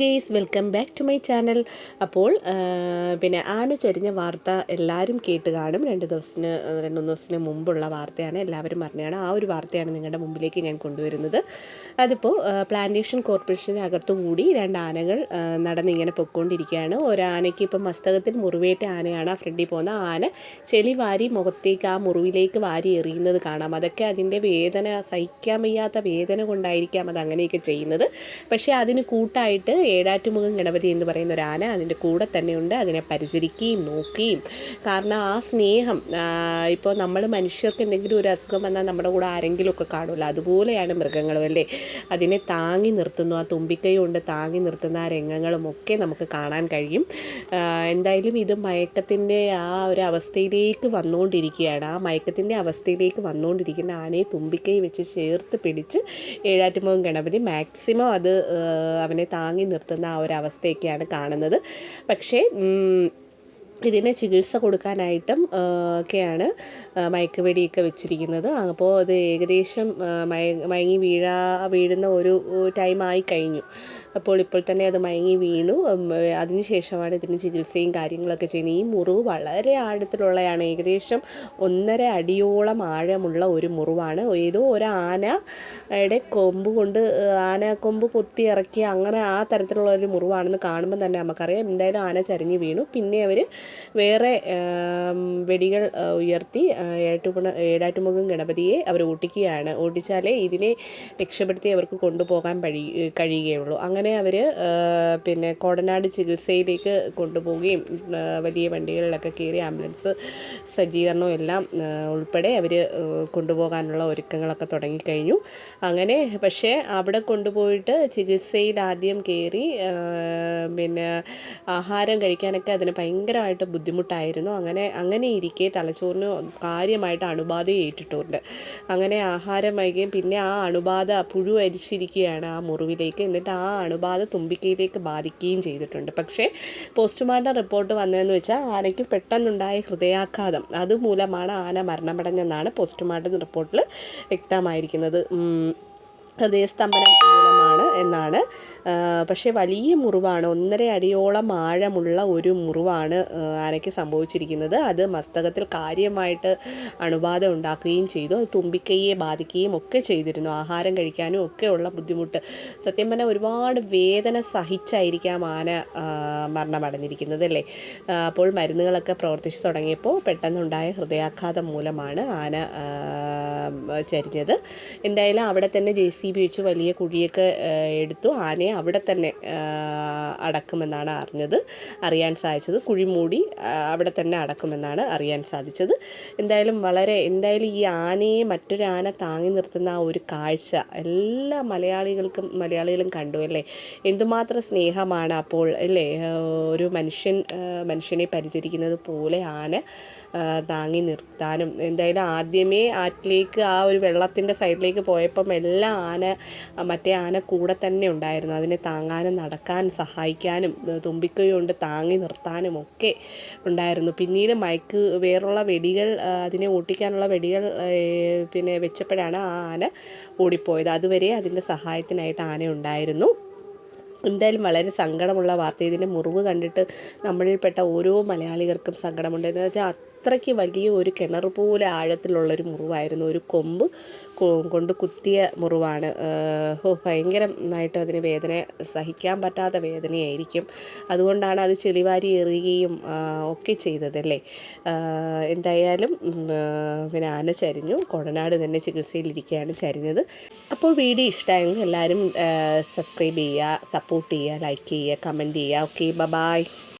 Guys welcome back to my channel. അപ്പോൾ പിന്നെ ആന ചരിഞ്ഞ വാർത്ത എല്ലാവരും കേട്ട് കാണും. രണ്ട് ദിവസത്തിന് രണ്ട് മൂന്ന് ദിവസത്തിന് മുമ്പുള്ള വാർത്തയാണ് എല്ലാവരും അറിഞ്ഞാണ് ആ ഒരു വാർത്തയാണ് നിങ്ങളുടെ മുമ്പിലേക്ക് ഞാൻ കൊണ്ടുവരുന്നത്. അതിപ്പോൾ പ്ലാന്റേഷൻ കോർപ്പറേഷന്റെ അകത്തുകൂടി രണ്ട് ആനകൾ നടന്നിങ്ങനെ പൊയ്ക്കൊണ്ടിരിക്കുകയാണ്. ഒരാനയ്ക്ക് ഇപ്പം മസ്തകത്തിൽ മുറിവേറ്റ ആനയാണ് ആ ഫ്രണ്ടിൽ പോകുന്ന ആന ചെളി വാരി മുഖത്തേക്ക് ആ മുറിവിലേക്ക് വാരി എറിയുന്നത് കാണാം. അതൊക്കെ അതിന്റെ വേദന സഹിക്കാൻ വയ്യാത്ത വേദന കൊണ്ടായിരിക്കാം അത് അങ്ങനെയൊക്കെ ചെയ്യുന്നത്. പക്ഷേ അതിന് കൂട്ടായിട്ട് ഏഴാറ്റുമുഖം ഗണപതി എന്ന് പറയുന്ന ഒരു ആന അതിന്റെ കൂടെ തന്നെയുണ്ട് അതിനെ പരിചരിക്കുകയും നോക്കുകയും. കാരണം ആ സ്നേഹം ഇപ്പോൾ നമ്മൾ മനുഷ്യർക്ക് എന്തെങ്കിലും ഒരു അസുഖം വന്നാൽ നമ്മുടെ കൂടെ ആരെങ്കിലുമൊക്കെ കാണുമല്ലോ. അതുപോലെയാണ് മൃഗങ്ങളും അല്ലേ? അതിനെ താങ്ങി നിർത്തുന്നു. ആ തുമ്പിക്കൈ കൊണ്ട് താങ്ങി നിർത്തുന്ന ആ രംഗങ്ങളും ഒക്കെ നമുക്ക് കാണാൻ കഴിയും. എന്തായാലും ഇത് മയക്കത്തിന്റെ ആ ഒരു അവസ്ഥയിലേക്ക് വന്നുകൊണ്ടിരിക്കുകയാണ്. ആ മയക്കത്തിന്റെ അവസ്ഥയിലേക്ക് വന്നുകൊണ്ടിരിക്കുന്ന ആനയെ തുമ്പിക്കൈ വെച്ച് ചേർത്ത് പിടിച്ച് ഏഴാറ്റുമുഖം ഗണപതി മാക്സിമം അത് അവനെ താങ്ങി നിർത്തുന്ന ആ ഒരു അവസ്ഥയൊക്കെയാണ് കാണുന്നത്. പക്ഷേ ഇതിന് ചികിത്സ കൊടുക്കാനായിട്ടും ഒക്കെയാണ് മയക്കുവെടിയൊക്കെ വെച്ചിരിക്കുന്നത്. അപ്പോൾ അത് ഏകദേശം മയങ്ങി വീഴാ വീഴുന്ന ഒരു ടൈമായി കഴിഞ്ഞു. അപ്പോൾ ഇപ്പോൾ തന്നെ അത് മയങ്ങി വീണു. അതിനുശേഷമാണ് ഇതിന് ചികിത്സയും കാര്യങ്ങളൊക്കെ ചെയ്യുന്നത്. ഈ മുറിവ് വളരെ ആഴത്തിലുള്ളതാണ് ഏകദേശം ഒന്നര അടിയോളം ആഴമുള്ള ഒരു മുറിവാണ്. ഏതോ ഒരു ആനയുടെ കൊമ്പ് കൊണ്ട് ആന കൊമ്പ് കൊത്തി ഇറക്കി അങ്ങനെ ആ തരത്തിലുള്ള ഒരു മുറിവാണെന്ന് കാണുമ്പോൾ തന്നെ നമുക്കറിയാം. എന്തായാലും ആന ചരിഞ്ഞ് വീണു. പിന്നെ അവർ വേറെ വെടികൾ ഉയർത്തി ആ, ഏട്ടുമുണ ഏഴാറ്റുമുഖം ഗണപതിയെ അവർ ഓട്ടിക്കുകയാണ്. ഓട്ടിച്ചാലേ ഇതിനെ രക്ഷപ്പെടുത്തി അവർക്ക് കൊണ്ടുപോകാൻ കഴി കഴിയുകയുള്ളൂ. അങ്ങനെ അവർ പിന്നെ കോടനാട് ചികിത്സയിലേക്ക് കൊണ്ടുപോവുകയും വലിയ വണ്ടികളിലൊക്കെ കയറി ആംബുലൻസ് സജ്ജീകരണവും എല്ലാം ഉൾപ്പെടെ അവർ കൊണ്ടുപോകാനുള്ള ഒരുക്കങ്ങളൊക്കെ തുടങ്ങിക്കഴിഞ്ഞു. അങ്ങനെ പക്ഷേ അവിടെ കൊണ്ടുപോയിട്ട് ചികിത്സയിൽ ആദ്യം കയറി പിന്നെ ആഹാരം കഴിക്കാനൊക്കെ അതിന് ഭയങ്കരമായിട്ട് ബുദ്ധിമുട്ടായിരുന്നു. അങ്ങനെ അങ്ങനെ ഇരിക്കെ തലച്ചോറിന് കാര്യമായിട്ട് അണുബാധ ഏറ്റിട്ടുണ്ട്. അങ്ങനെ ആഹാരം വൈകുകയും പിന്നെ ആ അണുബാധ പുഴു അരിച്ചിരിക്കുകയാണ് ആ മുറിവിലേക്ക്. എന്നിട്ട് ആ അണുബാധ തുമ്പിക്കയിലേക്ക് ബാധിക്കുകയും ചെയ്തിട്ടുണ്ട്. പക്ഷേ പോസ്റ്റ്മോർട്ടം റിപ്പോർട്ട് വന്നതെന്ന് വെച്ചാൽ ആനയ്ക്ക് പെട്ടെന്നുണ്ടായ ഹൃദയാഘാതം അതുമൂലമാണ് ആന മരണമടഞ്ഞെന്നാണ് പോസ്റ്റ്മോർട്ടം റിപ്പോർട്ടിൽ വ്യക്തമായിരിക്കുന്നത്. ഹൃദയസ്തംഭനം മൂലമാണ് എന്നാണ്. പക്ഷേ വലിയ മുറിവാണ് ഒന്നര അടിയോളം ആഴമുള്ള ഒരു മുറിവാണ് ആനയ്ക്ക് സംഭവിച്ചിരിക്കുന്നത്. അത് മസ്തകത്തിൽ കാര്യമായിട്ട് അണുബാധ ഉണ്ടാക്കുകയും ചെയ്തു. അത് തുമ്പിക്കൈയെ ബാധിക്കുകയും ഒക്കെ ചെയ്തിരുന്നു. ആഹാരം കഴിക്കാനും ഒക്കെയുള്ള ബുദ്ധിമുട്ട്. സത്യം പറഞ്ഞാൽ ഒരുപാട് വേദന സഹിച്ചായിരിക്കാം ആന മരണമടഞ്ഞിരിക്കുന്നത് അല്ലേ? അപ്പോൾ മരുന്നുകളൊക്കെ പ്രവർത്തിച്ചു തുടങ്ങിയപ്പോൾ പെട്ടെന്നുണ്ടായ ഹൃദയാഘാതം മൂലമാണ് ആന ചരിഞ്ഞത്. എന്തായാലും അവിടെ തന്നെ ജെ സി ബി വെച്ച് വലിയ കുഴിയൊക്കെ എടുത്തു. ആനയെ അവിടെ തന്നെ അടക്കുമെന്നാണ് അറിഞ്ഞത് അറിയാൻ സാധിച്ചത്. കുഴി മൂടി അവിടെ തന്നെ അടക്കുമെന്നാണ് അറിയാൻ സാധിച്ചത്. എന്തായാലും വളരെ എന്തായാലും ഈ ആനയെ മറ്റൊരാന താങ്ങി നിർത്തുന്ന ആ ഒരു കാഴ്ച എല്ലാ മലയാളികൾക്കും മലയാളികളും കണ്ടു അല്ലേ? എന്തുമാത്രം സ്നേഹമാണ് അപ്പോൾ അല്ലേ? ഒരു മനുഷ്യൻ മനുഷ്യനെ പരിചരിക്കുന്നത് പോലെ ആന താങ്ങി നിർത്താനും. എന്തായാലും ആദ്യമേ ആറ്റിലേക്ക് ആ ഒരു വെള്ളത്തിന്റെ സൈഡിലേക്ക് പോയപ്പം എല്ലാ ആന മറ്റേ ആന കൂടെ തന്നെ ഉണ്ടായിരുന്നു. അതിനെ താങ്ങാനും നടക്കാൻ സഹായിക്കാനും തുമ്പിക്കൈ കൊണ്ട് താങ്ങി നിർത്താനും ഒക്കെ ഉണ്ടായിരുന്നു. പിന്നീട് മയക്ക് വേറുള്ള വെടികൾ അതിനെ ഓട്ടിക്കാനുള്ള വെടികൾ പിന്നെ വെച്ചപ്പോഴാണ് ആ ആന ഓടിപ്പോയത്. അതുവരെ അതിന്റെ സഹായത്തിനായിട്ട് ആന ഉണ്ടായിരുന്നു. എന്തായാലും വളരെ സങ്കടമുള്ള വാർത്ത. ഇതിന്റെ മുറിവ് കണ്ടിട്ട് നമ്മളിൽപ്പെട്ട ഓരോ മലയാളികൾക്കും സങ്കടമുണ്ട്. എന്ന് വെച്ചാൽ അത്രയ്ക്ക് വലിയ ഒരു കിണർ പോലെ ആഴത്തിലുള്ളൊരു മുറിവായിരുന്നു. ഒരു കൊമ്പ് കൊണ്ട് കുത്തിയ മുറിവാണ്. ഓ ഭയങ്കരമായിട്ട് അതിന് വേദന സഹിക്കാൻ പറ്റാത്ത വേദനയായിരിക്കും. അതുകൊണ്ടാണ് അത് ചെളിവാരി എറിയുകയും ഒക്കെ ചെയ്തതല്ലേ? എന്തായാലും പിന്നെ ആന ചരിഞ്ഞു. കൊടനാട് തന്നെ ചികിത്സയിലിരിക്കുകയാണ് ചരിഞ്ഞത്. അപ്പോൾ വീഡിയോ ഇഷ്ടമായെങ്കിൽ എല്ലാവരും സബ്സ്ക്രൈബ് ചെയ്യുക സപ്പോർട്ട് ചെയ്യുക ലൈക്ക് ചെയ്യുക കമന്റ് ചെയ്യുക. ഓക്കെ ബ ബായ്